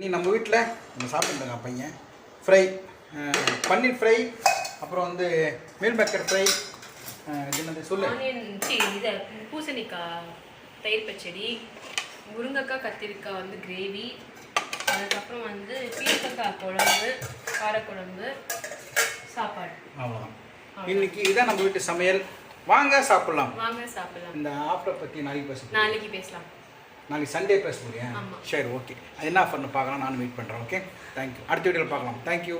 நீ நம்ம வீட்டில் நம்ம சாப்பிட்டுருங்க பையன். ஃப்ரை பன்னீர் ஃப்ரை அப்புறம் வந்து மீல் மேக்கர் ஃப்ரை இது என்னது? சொல்லு. இது பூசணிக்காய் தயிர் பச்சடி முருங்கைக்காய் கத்திரிக்காய் வந்து கிரேவி அதுக்கப்புறம் வந்து பீர்க்கக்காய் குழம்பு காரக்குழம்பு சாப்பாடு. அவ்வளோதான் இன்னைக்கு இதான் நம்ம வீட்டு சமையல். வாங்க சாப்பிட்லாம். வாங்க சாப்பிடலாம். இந்த ஆஃபரை பற்றி நாளைக்கு பேச போறோம். நாளைக்கு பேசலாம். நாளைக்கு சண்டே பேச ஆமா. சரி ஓகே அது என்ன ஆஃபர்னு பார்க்கலாம். நான் வெயிட் பண்ணுறேன் ஓகே தேங்க்யூ அடுத்த வீடியோவில் பார்க்கலாம். தேங்க்யூ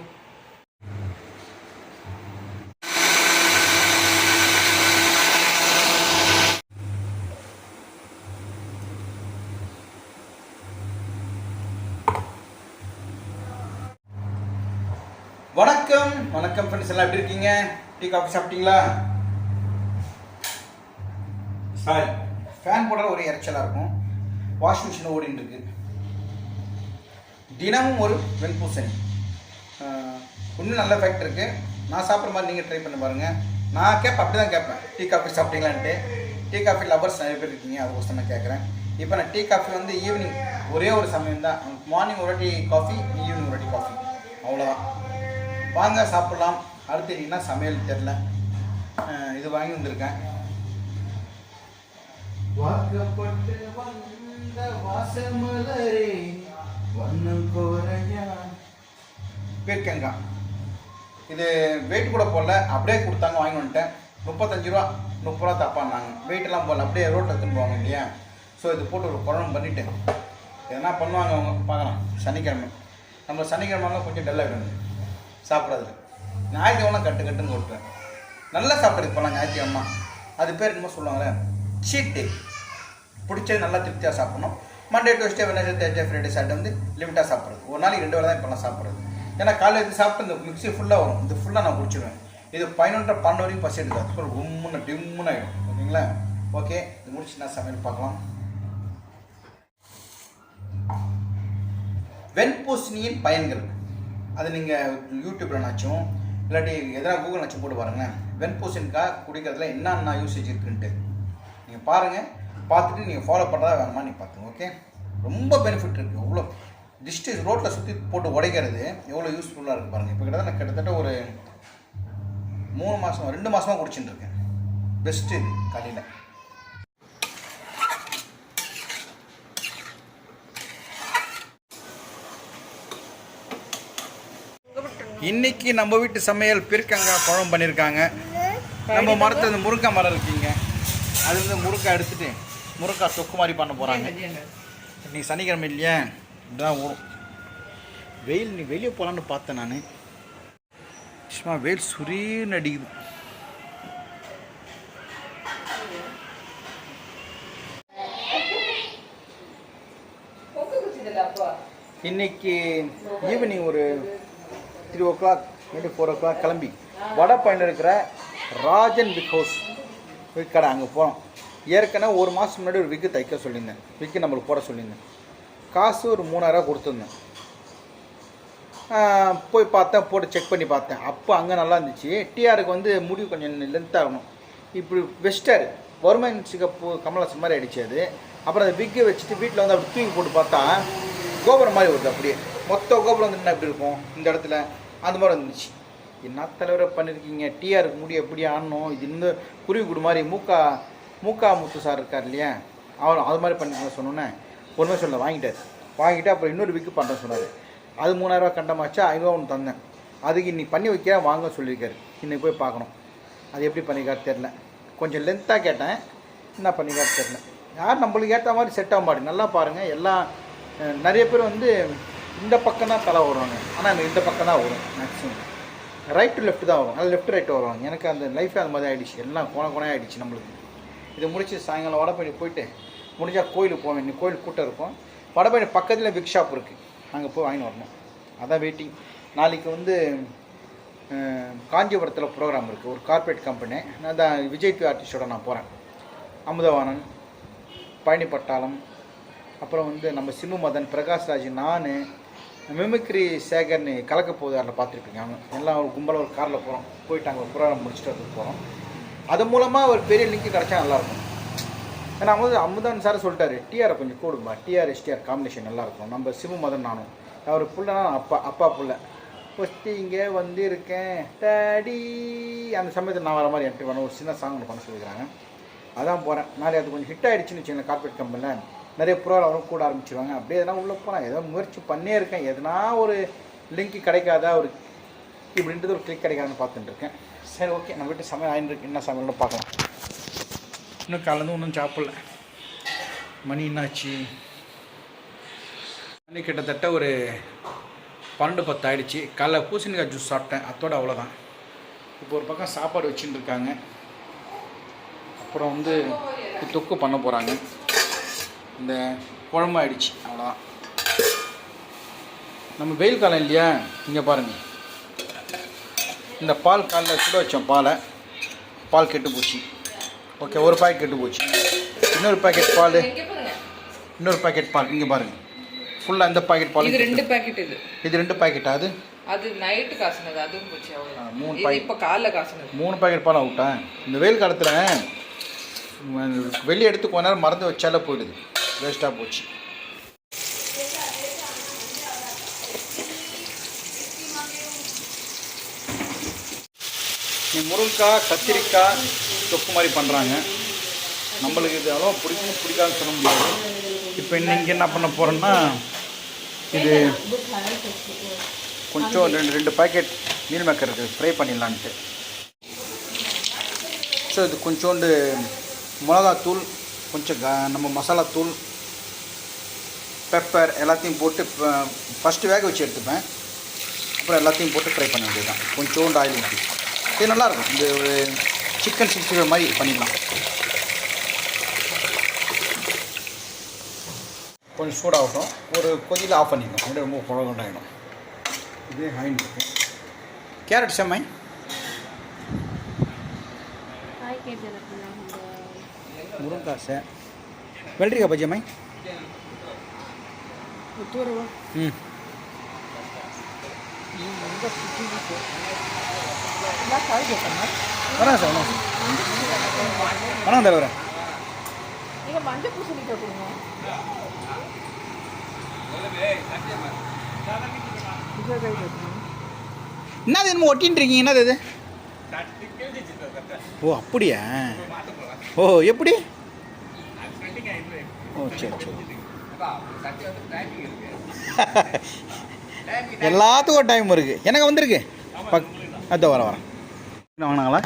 வணக்கம். வணக்கம் ஃப்ரெண்ட்ஸ் எல்லாம் எப்படி இருக்கீங்க? டீ காஃபி சாப்பிட்டீங்களா? சாரி ஃபேன் போடுற ஒரே இறைச்சலாக இருக்கும். வாஷிங் மிஷின் ஓடின்னு இருக்கு. தினமும் ஒரு வெண்பூசணி இன்னும் நல்ல ஃபேக்ட் இருக்குது நான் சாப்பிட்ற மாதிரி நீங்கள் ட்ரை பண்ணி பாருங்கள் நான் கேட்பேன் அப்படி தான் கேட்பேன் டீ காஃபி சாப்பிட்டீங்களான்ட்டு. டீ காஃபி லவர்ஸ் நிறைய பேர் இருக்கீங்க அது அதுக்கோசம் நான் கேட்குறேன் இப்போ நான் டீ காஃபி வந்து ஈவினிங் ஒரே ஒரு சமயம் தான். மார்னிங் ஒரு வாட்டி காஃபி ஈவினிங் ஒரு வாட்டி காஃபி அவ்வளோதான் வாங்க சாப்பிட்லாம். அடுத்து என்ன சமையல் தெரில இது வாங்கி வந்திருக்கேன். வாக்கப்பட்டு வந்த வாசமலரே வண்ணம் கோரையா. பீர்க்கங்காய் இது வெயிட் கூட போடல அப்படியே கொடுத்தாங்க வாங்கி வந்துட்டேன். முப்பத்தஞ்சு ரூபா முப்பது ரூபா தப்பானாங்க வெயிட்டெல்லாம் போடல அப்படியே ரோட்டில் எடுத்துன்னு போவாங்க இல்லையா? ஸோ இது போட்டு ஒரு குழம்பு பண்ணிவிட்டு எதனா பண்ணுவாங்க அவங்க பார்க்கலாம். சனிக்கிழமை. நம்ம சனிக்கிழமெல்லாம் கொஞ்சம் டல்லாகிடும் சாப்பிடாது ஞாயிற்றுக்கிழமை கட்டு கட்டுன்னு கொடுப்பேன் நல்லா சாப்பிட்றதுக்கு போகலாம் ஞாயிற்றுக்கிழமை. அது பேர் என்னமோ சொல்லுவாங்களே சீட் டே பிடிச்சது நல்லா திருப்தியாக சாப்பிடணும். Monday Tuesday Wednesday Thursday Friday Saturday வந்து லிமிட்டாக சாப்பிட்றது. ஒரு நாளைக்கு ரெண்டு வேலை தான் இப்போலாம் சாப்பிட்றது. ஏன்னா காலையில் இது சாப்பிட்டு இந்த மிக்ஸி ஃபுல்லாக வரும். இது ஃபுல்லாக நான் குடிச்சிடுவேன் இது பதினொன்றரை பன்னெண்டு வரைக்கும் பசி எடுக்காது அதுக்கப்புறம் உம்முன்னு டிம்முன்னு ஆகிடும் ஓகேங்களா ஓகே இது முடிச்சு நான் சமையல் பார்க்கலாம். வெண்பூசணியின் பயன்கள். அது நீங்கள் யூடியூப்லனாச்சும் இல்லாட்டி எதனா கூகுள் நாச்சும் போட்டு பாருங்களேன். வெண்பூசணிக்காக குடிக்கிறதுல என்னென்ன யூசேஜ் இருக்குன்ட்டு. நீங்கள் பாருங்கள் பார்த்துட்டு நீங்கள் ஃபாலோ பண்ணுறதா வேணுமா நீங்கள் பார்த்துங்க ஓகே ரொம்ப பெனிஃபிட் இருக்குது எவ்வளோ டிஸ்ட்டு ரோட்டில் சுற்றி போட்டு உடைக்கிறது எவ்வளோ யூஸ்ஃபுல்லாக இருக்குது பாருங்கள் இப்போ கிட்டத்தட்ட நான் கிட்டத்தட்ட ஒரு மூணு மாதம் ரெண்டு மாதமாக குடிச்சுட்டு இருக்கேன். பெஸ்ட்டு இது காலையில். இன்னைக்கு நம்ம வீட்டு சமையல் பீர்க்கங்காய் குழம்பு பண்ணியிருக்காங்க நம்ம மரத்தில் இந்த முருங்கை மரம் இருக்கீங்க. அது வந்து எடுத்துகிட்டு முருங்காய் தொக்கு மாதிரி பண்ண போகிறாங்க இன்னைக்கு சனிக்கிழமை இல்லையா? இதான் ஓடும் வெயில் நீ வெளியே போகலான்னு பார்த்தேன் நான். சும்மா வெயில் சுரீன்னு அடிக்குது. இன்னைக்கு ஈவினிங் ஒரு த்ரீ ஓ கிளாக் maybe ஃபோர் ஓ கிளாக் கிளம்பி. வடப்பயனில் இருக்கிற ராஜன் பிக் ஹவுஸ் கடை அங்கே போகிறோம் ஏற்கனவே ஒரு மாதம் முன்னாடி ஒரு விக்கு தைக்க சொல்லியிருந்தேன். விக்கு நம்மளுக்கு போட சொல்லியிருந்தேன். காசு ஒரு மூணாயிரம் கொடுத்துருந்தேன். போய் பார்த்தேன் போட்டு செக் பண்ணி பார்த்தேன். அப்போ அங்கே நல்லா இருந்துச்சு. டிஆருக்கு வந்து முடி கொஞ்சம் லென்த் ஆகணும் இப்படி வெஸ்டர் வறுமைன் சிகப்பு கமலாசன் மாதிரி அடிச்சு அது. அப்புறம் அந்த விக்கை வச்சுட்டு வீட்டில் வந்து அப்படி தூக்கி போட்டு பார்த்தா கோபுரம் மாதிரி வருது அப்படியே. மொத்த கோபுரம் வந்து என்ன எப்படி இருக்கும்? இந்த இடத்துல. அந்த மாதிரி வந்துச்சு. என்ன தலைவரை பண்ணியிருக்கீங்க டிஆருக்கு முடி எப்படி ஆடணும்? இது இன்னும் குருவி கூடு மாதிரி மூக்கா மூக்கா முத்து சார் இருக்கார் இல்லையா? அவர் அது மாதிரி பண்ணி சொன்னோன்னே ஒன்றுமே சொல்ல வாங்கிட்டார். வாங்கிட்டு அப்புறம் இன்னொரு விக்கு பண்ணுறேன் சொன்னார். அது மூணாயிரரூவா கண்டமாச்சா? ஐநூறுவா ஒன்று தந்தேன். அதுக்கு இன்னைக்கு பண்ணி வைக்க வாங்க சொல்லியிருக்காரு. இன்னைக்கு போய் பார்க்கணும். அது எப்படி பண்ணிக்காரு தெரில கொஞ்சம் லென்த்தாக கேட்டேன். என்ன பண்ணிக்காரு தெரில யார் நம்மளுக்கு ஏற்ற மாதிரி செட் ஆக மாட்டேங்குது. நல்லா பாருங்கள் எல்லாம் நிறைய பேர் வந்து இந்த பக்கம் தான் தலை வருவாங்க. ஆனால் எனக்கு இந்த பக்கம் தான் வரும் மேக்ஸிமம் ரைட் டு லெஃப்ட் தான் வரும். அது லெஃப்ட் ரைட் வருவாங்க எனக்கு அந்த லைஃபே அந்த மாதிரி ஆகிடுச்சு எல்லாம் கோண கோணையாக ஆகிடுச்சு நம்மளுக்கு. இதை முடித்து சாயங்காலம் வடபழனி போயிட்டு முடிஞ்சால் கோயிலுக்கு போவேன். இன்னைக்கு கோயில் கூட்டம் இருக்கும். வடபழனி பக்கத்தில் பிக் ஷாப் இருக்குது அங்கே போய் வாங்கிட்டு வரணும். அதான் வெயிட்டிங் நாளைக்கு வந்து காஞ்சிபுரத்தில் ப்ரோக்ராம் இருக்குது ஒரு கார்ப்பரேட் கம்பெனி நான் தான் விஜய் பி ஆர்டிஸ்டோட நான் போகிறேன் அமுதவாணன் பழனி பட்டாளம் அப்புறம் வந்து நம்ம சிம்மு மதன் பிரகாஷ்ராஜ் நான் மிமிக்ரி சேகர்னு கலக்க போகுது அதில் பார்த்துருப்பீங்க. அவங்க எல்லாம் ஒரு கும்பலாக ஒரு காரில் போகிறோம் போயிட்டு அங்கே ப்ரோக்ராம் முடிச்சுட்டு வரதுக்கு போகிறோம் அது மூலமாக ஒரு பெரிய லிங்க் கிடச்சா நல்லாயிருக்கும். ஏன்னா அமுத அமுதான் சார் சொல்லிட்டாரு டிஆரை கொஞ்சம் கூடுமா டிஆர் எஸ்டிஆர் காம்பினேஷன் நல்லாயிருக்கும். நம்ம சிம்மு மதன் நானும். அவர் புள்ளனா அப்பா அப்பா புள்ள. ஃபஸ்ட்டு இங்கே வந்து இருக்கேன் டாடி. அந்த சமயத்தில் நான் வர மாதிரி என்ட்ரி பண்ண ஒரு சின்ன சாங் ஒன்று பண்ண சொல்லிக்கிறாங்க அதான் போகிறேன் நாளை அது கொஞ்சம் ஹிட் ஆகிடுச்சுன்னு வச்சுக்கோங்க கார்பரேட் கம்பெனியில் நிறைய ப்ரோவில் அவரும் கூட ஆரம்பிச்சிருவாங்க. அப்படியே எதனா உள்ளே போனால் ஏதோ முயற்சி பண்ணே இருக்கேன். எதனா ஒரு லிங்க் கிடைக்காதா ஒரு இப்படின்றது ஒரு கிளிக் கிடைக்காதுன்னு பார்த்துட்டு இருக்கேன். சரி ஓகே. நம்ம வீட்டு சமையல் ஆயின்னு என்ன சமையல்னு பார்க்கலாம். இன்னும் காலேருந்து ஒன்றும் சாப்பிடல. மணி என்னாச்சு? மணி கிட்டத்தட்ட ஒரு பன்னெண்டு பத்து ஆயிடுச்சு. காலைல பூசணிக்காய் ஜூஸ் சாப்பிட்டேன். அத்தோட அவ்வளோதான் இப்போ ஒரு பக்கம் சாப்பாடு வச்சுட்டு இருக்காங்க. அப்புறம் வந்து தொக்கு பண்ண போகிறாங்க இந்த குழம்பு ஆயிடுச்சு. அவ்வளோதான் நம்ம வெயில் காலம் இல்லையா? இங்கே பாருங்கள் இந்த பால் காலைல சுட வச்சோம் பாலை பால் கெட்டு போச்சு. ஓகே ஒரு பாக்கெட் கெட்டு போச்சு. இன்னொரு பாக்கெட் பால். இன்னொரு பாக்கெட் பால். இங்கே பாருங்கள் ஃபுல்லாக இந்த பாக்கெட் பால் இது ரெண்டு பாக்கெட் இது. இது ரெண்டு பாக்கெட் அது? அது நைட்டு காசுனது அதுவும் போச்சு அவ்வளோ மூணு பாக்கெட் இப்போ காலைல காசுனது. மூணு பாக்கெட் பால் அவுட்டேன் இந்த வெயில் காலத்தில் வெளியே எடுத்து கொஞ்ச நேரம் மறந்து வச்சாலே போயிடுது. வேஸ்ட்டாக போச்சு. நீ முருங்கைக்காய் கத்திரிக்காய் தொக்கு மாதிரி பண்ணுறாங்க நம்மளுக்கு இது அளவு பிடிக்கும் பிடிக்காதுன்னு சொல்ல முடியாது. இப்போ இன்றைக்கி என்ன பண்ண போகிறோன்னா இது கொஞ்சம் ரெண்டு ரெண்டு பாக்கெட் மீல் மேக்கர் இருக்குது ஃப்ரை பண்ணிடலான்ட்டு. ஸோ இது கொஞ்சோண்டு மிளகாத்தூள் கொஞ்சம் க நம்ம மசாலாத்தூள் பெப்பர் எல்லாத்தையும் போட்டு ஃபஸ்ட்டு வேக வச்சு எடுத்துப்பேன். அப்புறம் எல்லாத்தையும் போட்டு ஃப்ரை பண்ண வேண்டியதுதான். கொஞ்சோண்டு ஆயில் ஊற்றி இது நல்லாயிருக்கும். இந்த ஒரு சிக்கன் சிக்ஸ்டி ஃபைவ் மாதிரி பண்ணிடலாம் கொஞ்சம் சூடாகட்டும். ஒரு கொதியில் ஆஃப் பண்ணிடணும் அப்படியே ரொம்ப குழகுண்டாயிடும் இது ஹைன் இருக்கு. கேரட் செம்மை காய் கேட்டு முருங்காசை வெள்ளரிக்காய் பஜ்ஜி அம்மை ம். வரேன் சார் வணக்கம் தலைவரே. மஞ்சள் பூசணிக்காய் கொடுங்க. என்னது என்னமோ ஒட்டின்னு இருக்கீங்க என்னது இது? ஓ அப்படியா? ஓ எப்படி? ஓ சரி சரி. எல்லாத்துக்கும் டைம் இருக்குது எனக்கு வந்திருக்கு. பக் அதோ வர வரேன் என்ன வாங்கினாங்களா?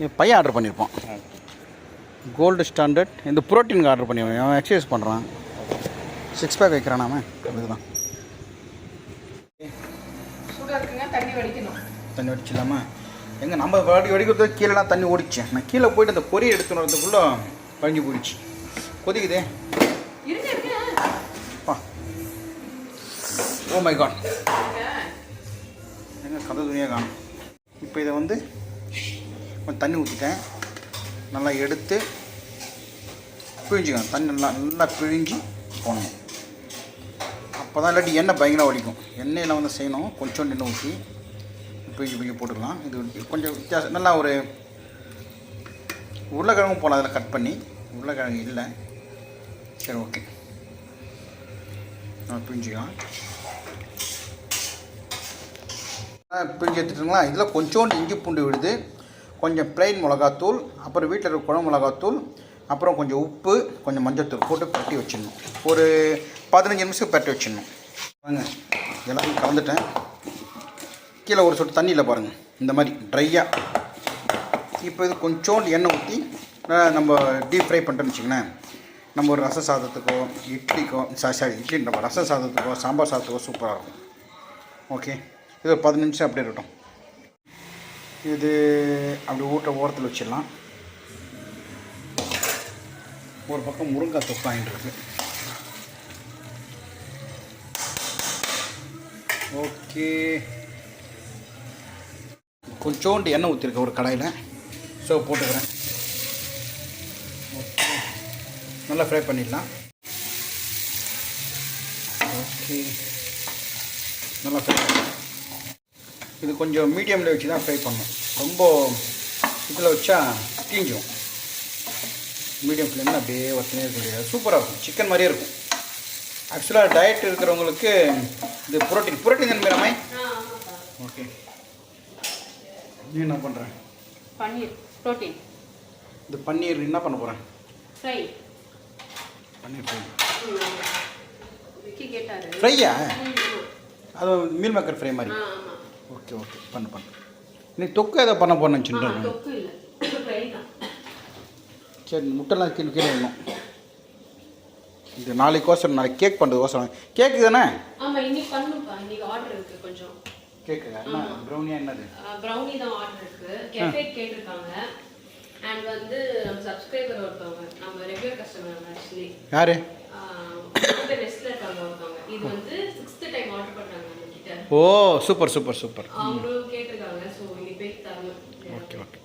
என் பையன் ஆர்டர் பண்ணியிருப்பான் கோல்டு ஸ்டாண்டர்ட் இந்த புரோட்டீனுக்கு ஆர்டர் பண்ணிடுவேன் அவன் எக்ஸசைஸ் பண்ணுறான் சிக்ஸ் பேக் வைக்கிறான் சூடா இருக்குங்க தண்ணி வடிச்சிடலாமா? எங்கே நம்ம வடி வடிக்கிறது கீழேலாம் தண்ணி ஓடிச்சேன் நான் கீழே போயிட்டு அந்த பொரி எடுத்துன்னு வரதுக்குள்ளே பழஞ்சு போயிடுச்சு. கொதிக்குதே. ஓ மை காட் எங்க கதை துணியாக காணும். இப்போ இதை வந்து கொஞ்சம் தண்ணி ஊற்றிட்டேன் நல்லா எடுத்து பிழிஞ்சுக்கணும். தண்ணி நல்லா நல்லா பிழிஞ்சு போடணும். அப்போ தான் இல்லாட்டி எண்ணெய் பயங்கரம் வலிக்கும். எண்ணெயில் வந்து செய்யணும். கொஞ்சம் எண்ணெய் ஊற்றி பிழிஞ்சு பிழிஞ்சு போட்டுக்கலாம். இது கொஞ்சம் வித்தியாசம் நல்லா ஒரு உருளைக்கிழங்கு போகலாம் அதில் கட் பண்ணி உருளைக்கிழங்கு இல்லை. சரி ஓகே நம்ம பிழிஞ்சிக்கலாம் பிழிஞ்சு எடுத்துட்டுங்களா? இதில் கொஞ்சோண்டு இஞ்சி பூண்டு விடுது கொஞ்சம் பிளைன் மிளகாத்தூள் அப்புறம் வீட்டில் இருக்க குழம்பு மிளகாத்தூள் அப்புறம் கொஞ்சம் உப்பு கொஞ்சம் மஞ்சத்தூள் போட்டு பரட்டி வச்சிடணும். ஒரு பதினஞ்சு நிமிஷம் பரட்டி வச்சிடணும். வாங்க எல்லாத்தையும் கலந்துட்டேன். கீழே ஒரு சொட்டு தண்ணியில் பாருங்கள் இந்த மாதிரி ட்ரையாக இப்போ இது கொஞ்சோண்டு எண்ணெய் ஊற்றி நம்ம டீப் ஃப்ரை பண்ணிட்டோம்னு வச்சுக்கோங்களேன். நம்ம ஒரு ரச சாதத்துக்கோ இட்லிக்கோ சாரி சாரி இட்லி நம்ம ரச சாதத்துக்கோ சாம்பார் சாதத்துக்கோ சூப்பராக இருக்கும். ஓகே இது ஒரு பதினஞ்சு நிமிஷம் அப்படியே இருக்கட்டும். இது அப்படி ஊட்ட ஓரத்தில் வச்சிடலாம். ஒரு பக்கம் முருங்காய் தொக்கு இருக்கு. ஓகே கொஞ்சோண்டு எண்ணெய் ஊற்றிருக்கேன் ஒரு கடாயில். ஸோ போட்டுக்கிறேன். ஓகே நல்லா ஃப்ரை பண்ணிடலாம். ஓகே நல்லா ஃப்ரை இது கொஞ்சம் மீடியமில் வச்சு தான் ஃப்ரை பண்ணணும். ரொம்ப இதில் வச்சா தீஞ்சிடும் மீடியம் ஃப்ளேமில் அப்படியே வத்தினே இருக்க சூப்பராக இருக்கும். சிக்கன் மாதிரியே இருக்கும். ஆக்சுவலாக டயட் இருக்கிறவங்களுக்கு இது புரோட்டீன். புரோட்டீன் தானே ஓகே நீ என்ன பண்ணுறேன் பன்னீர் ப்ரோட்டீன். இந்த பன்னீர் என்ன பண்ண போகிறேன் ஃப்ரை. பன்னீர் ஃப்ரை. ஃப்ரையா? அது மீல் மேக்கர் ஃப்ரை மாதிரி. Okay okay. பண்ணு பண்ணு. நீ தொக்கு எதை பண்ண போறேன்னு சொல்லிட்டு சரி இந்த முட்டைலாம் கீழே கீழே வேணும் இது நாளைக்கு கோசரம் நாளைக்கு கேக் பண்ணுறது கோசரம். கேக்கு தானே? ஆமாம் இன்னைக்கு பண்ணுப்பா இன்னைக்கு ஆர்டர் இருக்கு கொஞ்சம். கேக்கு என்ன ப்ரௌனியா என்னது? ப்ரௌனி தான் ஆர்டர் இருக்கு. கெஃபே கேட்டிருக்காங்க. அண்ட் வந்து நம்ம சப்ஸ்கிரைபர் ஒருத்தவங்க நம்ம ரெகுலர் கஸ்டமர் ஆக்சுவலி யாரு? ரெஸ்ட்ல இருக்காங்க ஒருத்தவங்க. இது வந்து சிக்ஸ்த் டைம் ஆர்டர் பண்ணாங்க நம்ம ஓ சூப்பர் சூப்பர் சூப்பர். அவங்களும் கேட்டிருக்காங்க. ஸோ இன்னைக்கு போய் தரணும். Okay okay.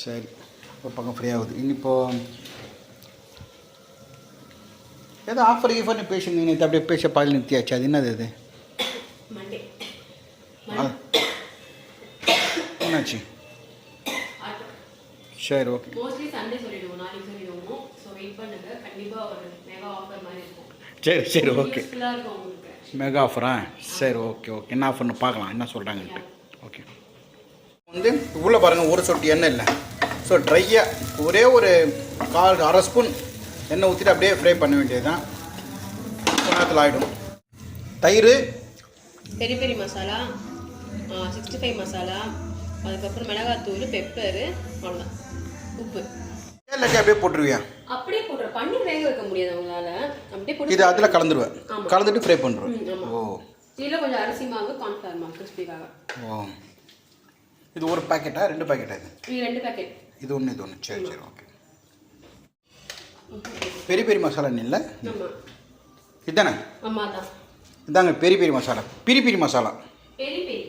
சரி. இப்போ பக்கம் ஃப்ரீ ஆகுது. இனிப்போ ஏதோ ஆஃபர் கீஃபர்னு நேற்று அப்படியே பேச பால் நிறுத்தியாச்சு. அது என்னது அது மண்டே அது என்னாச்சு? ஆர்டர் சரி ஓகே மோஸ்ட்லி சண்டே சொல்லிடுவோம் நாளைக்கு சொல்லிடுவோம்? ஸோ வெயிட் பண்ணுங்க. கண்டிப்பா ஒரு மெகா ஆஃபர் மாதிரி இருக்கும். சரி சரி ஓகே மெகா ஆஃபரா சரி ஓகே ஓகே என்ன ஆஃபர்னு பார்க்கலாம். என்ன சொல்கிறாங்கன்ட்டு ஓகே வந்து உள்ளே பாருங்கள் ஒரு சொட்டு எண்ணெய் இல்லை. ஸோ ட்ரையாக ஒரே ஒரு கால் அரை ஸ்பூன் எண்ணெய் ஊற்றிட்டு அப்படியே ஃப்ரை பண்ண வேண்டியது தான் நேரத்தில் ஆகிடும் தயிர். Peri peri masala? Sixty five masala? அதுக்கப்புறம் மிளகாத்தூள் பெப்பரு அவ்வளோதான் உப்பு. இல்லாட்டி அப்படியே போட்டுருவியா? அப்படியே போடுற பன்னீர் வேக வைக்க முடியாது உங்களால அப்படியே போட்டு இது அதில் கலந்துருவேன். கலந்துட்டு ஃப்ரை பண்ணுறேன். ஓ. இதில் கொஞ்சம் அரிசி மாவு கார்ன்ஃப்ளவர் மாவு கிறிஸ்பிக்காக ஓ. இது ஒரு பாக்கெட்டா ரெண்டு பாக்கெட்டா இது? இது ரெண்டு பேக்கெட் இது ஒன்று இது ஒன்று சரி சரி ஓகே பெரிய பெரிய மசாலா இல்லை? இதுதானே ஆமாம் இதாங்க பெரிய பெரிய மசாலா. பிரி பிரி மசாலா. பெரி பெரி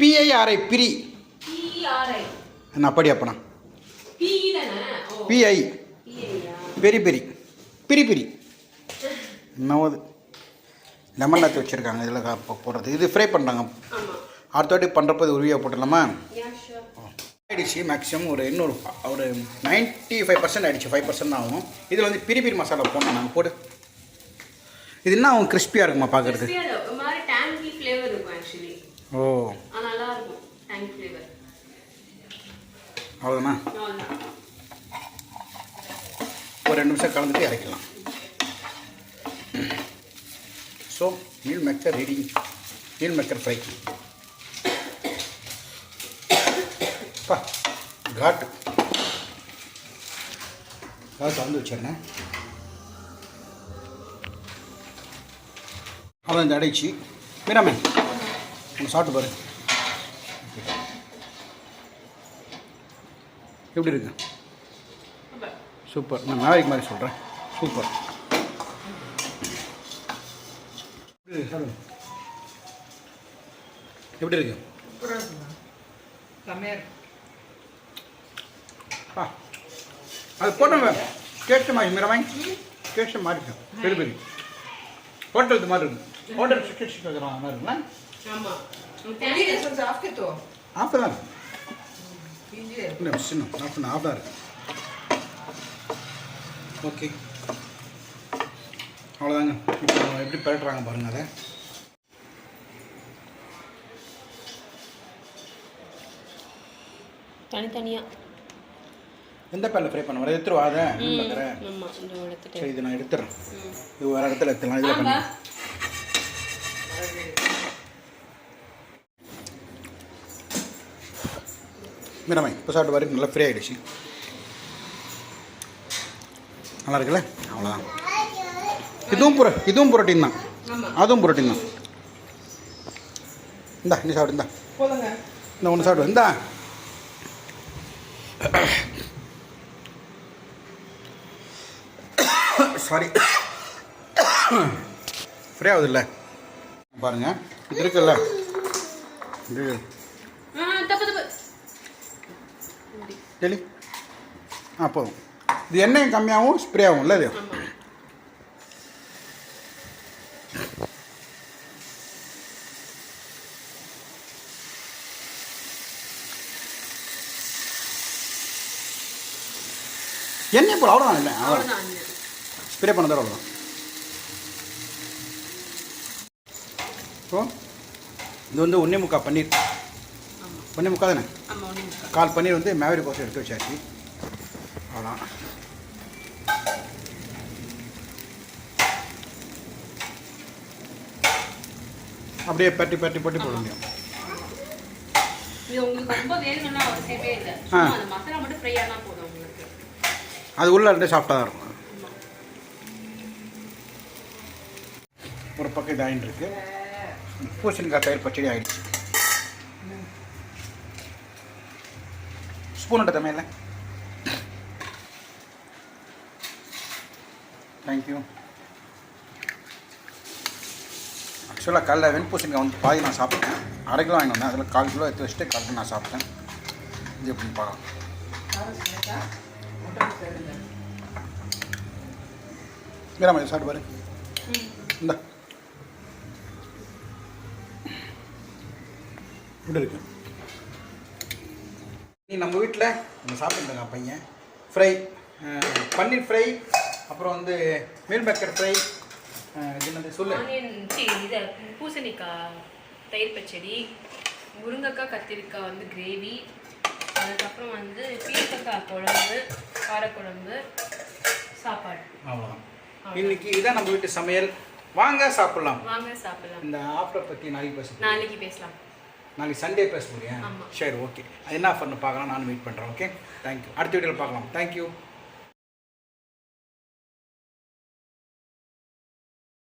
பிஐஆர்ஐ பிரி என்ன அப்படி அப்பனா? தானே? பிஐ பெரி பெரி. பிரி பிரி. என்னவது லெமன் நாத்து வச்சுருக்காங்க இதில் போடுறது. இது ஃப்ரை பண்ணுறாங்க. ஆமாம் அடுத்த வாட்டி பண்ணுறப்போ இது உருவியாக போட்டுடலாமா? ஆயிடுச்சு மேக்ஸிமம் ஒரு இன்னொரு ஒரு நைன்ட்டி ஃபைவ் பர்சன்ட் ஆயிடுச்சு ஃபைவ் பர்சன்ட் ஆகும். இதில் வந்து பிரி பிரி மசாலா போடணும் நாங்கள் போடு. இது என்ன ஆகும் கிறிஸ்பியாக இருக்குமா பார்க்குறது ஓ. நல்லா இருக்கும் டேங்கி ஃப்ளேவர் அவ்வளோதானா ஒரு ரெண்டு நிமிஷம் கலந்துட்டு இறக்கலாம் so meal maker ready meal maker fry பா காட்டு காட்டு வந்து வச்சிருந்தேன். அவ்வளோ இந்த அடைச்சி. மீராமே ஒன்று சாப்பிட்டு பாரு. எப்படி இருக்கு? சூப்பர். நான் நாளைக்கு மாதிரி சொல்கிறேன் சூப்பர். எப்படி இருக்கு? அது போட்டோம் டேஸ்ட்டு மாதிரி மீரமாய் டேஸ்ட்டு மாறிச்சு பெரிய பெரிய. ஹோட்டல் இது மாதிரி இருக்கு. ஹோட்டல் வைக்கிறாங்க மாதிரி இருக்குங்களா ஆஃப் தான். சின்ன ஆஃப் பண்ண ஆஃப் தான் இருக்கு. ஓகே அவ்வளோதாங்க. இப்போ எப்படி பரட்டுறாங்க பாருங்க அதை. தனித்தனியாக எந்த பேனில் ஃப்ரை பண்ண வர எடுத்துருவா அதை? சரி இதை நான் எடுத்துறேன் இது வேறு இடத்துல எடுத்துலாம் இதில் பண்ணி. மீனமாய் இப்போ சாப்பிட்டு வரைக்கும் நல்லா ஃப்ரீ ஆகிடுச்சு நல்லா இருக்குல்ல? அவ்வளோதான் இதுவும் புரோ இதுவும் புரோட்டீன் தான். அதுவும் புரோட்டீன் தான். இந்தா நீ சாப்பிடு இந்தா. இந்த ஒன்று சாப்பிடு இந்தா. சாரி ஃப்ரீ ஆகுதுல்ல? பாருங்க இது இருக்குல்ல? இது டெலி. ஆ போதும். இது எண்ணெயும் கம்மியாகவும் ஸ்ப்ரே ஆகும் இல்லை இது? எண்ணெய் போல் அவ்வளோதான் இல்லை அவ்வளோ ஸ்ப்ரே பண்ணதோட அவ்வளோதான் ஸோ இது வந்து ஒன்றே முக்கா பன்னீர். ஒன்றே முக்கா தானே? கால் பன்னீர் வந்து மேவரி கோசம் எடுத்து வச்சாச்சு. அவ்வளோதான் அப்படியே பட்டி பட்டி பட்டி போட முடியும் அது உள்ள ரெண்டு சாஃப்டாக தான் இருக்கும். ஒரு பக்கம் இது ஆயின்னு இருக்கு. பூசணிக்காய் தயிர் பச்சடி ஆயிடுச்சு. ஸ்பூன் எடுத்த மேல தேங்க்யூ ஆக்சுவலாக காலைல வெண்பூசணிக்காய் வந்து பாதி நான் சாப்பிட்டேன். அரை கிலோ வாங்கி வந்தேன். அதில் கால் கிலோ எடுத்து வச்சுட்டு கால் கிலோ நான் சாப்பிட்டேன். இது எப்படி பார்க்கலாம். மீராமா மாதிரி சாப்பிட்டு பாரு. இந்த. இப்படி இருக்கு. நீ நம்ம வீட்டில் நம்ம சாப்பிட்டுருங்க பையன். ஃப்ரை பன்னீர் ஃப்ரை அப்புறம் வந்து மீல் மேக்கர் ஃப்ரை என்னது? சொல்லு. இது பூசணிக்காய் தயிர் பச்சடி முருங்கைக்காய் கத்திரிக்காய் வந்து கிரேவி அதுக்கப்புறம் வந்து பீர்க்கக்காய் குழம்பு காரக்குழம்பு சாப்பாடு. அவ்வளோதான் இன்னைக்கு இதான் நம்ம வீட்டு சமையல். வாங்க சாப்பிட்லாம். வாங்க சாப்பிடலாம். இந்த ஆஃபரை பற்றி நாளைக்கு பேச நாளைக்கு பேசலாம். நாளைக்கு சண்டே பேச ஆமா. சரி ஓகே அது என்ன ஆஃபர்னு பார்க்கலாம். நான் வெயிட் பண்ணுறேன் ஓகே தேங்க்யூ அடுத்த வீடியோவில் பார்க்கலாம். தேங்க்யூ